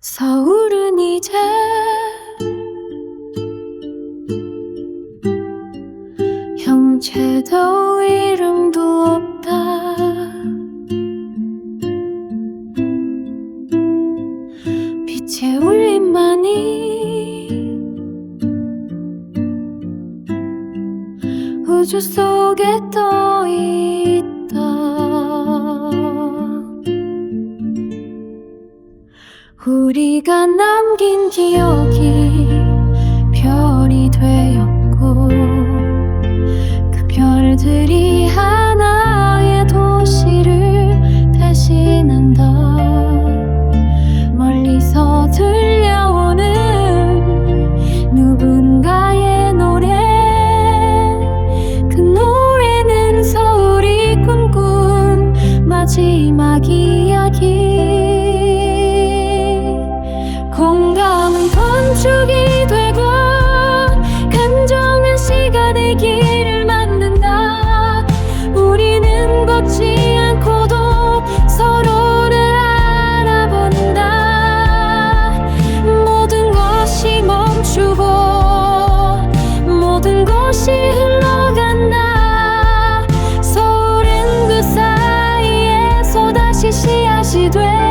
서울은 이제 형체도 이름도 없다. 빛의 울림만이 우주 속에 떠 있다 우리가 남긴 기억이 별이 되었고 그 별들이 하나의 도시를 대신한다 시간의 길을 만든다. 우리는 걷지 않고도 서로를 알아본다. 모든 것이 멈추고 모든 것이 흘러간다. 서울은 그 사이에 서 다시 씨앗이 된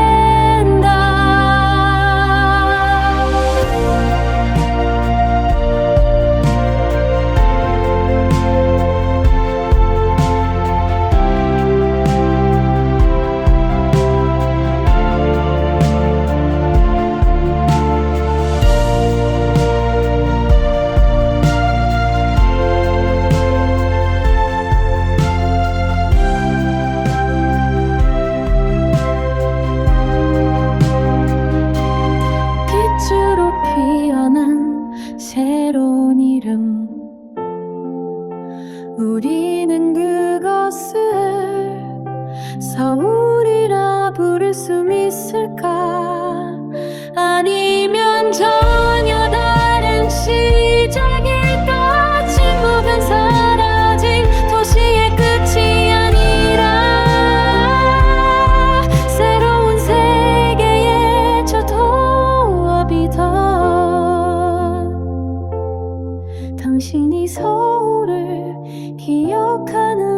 우리는 그것을 서울이라 부를 수 있을까? 아니면 전혀 다른 시작일까 침묵은 사라진 도시의 끝이 아니라 새로운 세계의 저 도업이던 당신이 서울을 清かな